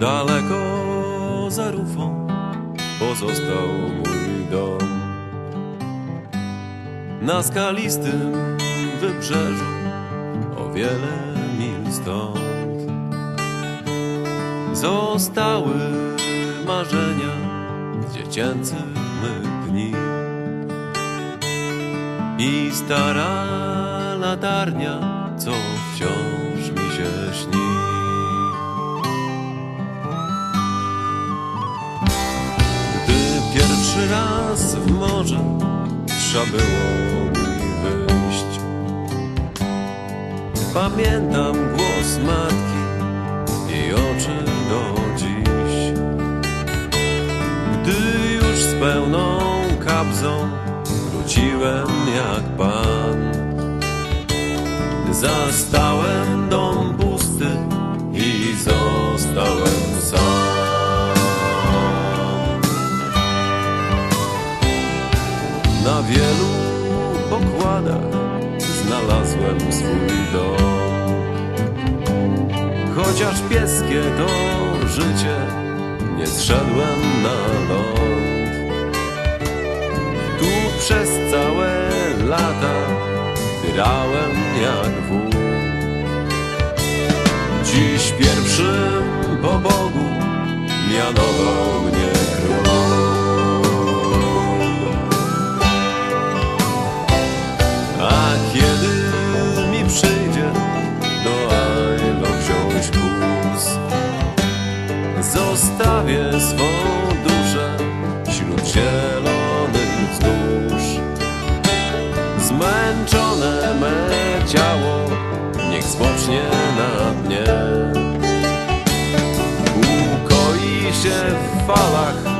Daleko za rufą pozostał mój dom. Na skalistym wybrzeżu o wiele mil stąd zostały marzenia dziecięcych mych dni i stara latarnia, co wciąż mi się śni. Gdy pierwszy raz w morze trzeba było mi wyjść Pamiętam głos matki i oczy do pełną kabzą wróciłem jak pan Zastałem dom pusty i zostałem sam Na wielu pokładach znalazłem swój dom. Chociaż pieskie to życie, lata grałem jak wół. Dziś pierwszym po Bogu mianował mnie król. A kiedy mi przyjdzie do Ailo wziąć kurs Zostawię swą niech spocznie na dnie Ukoi się w falach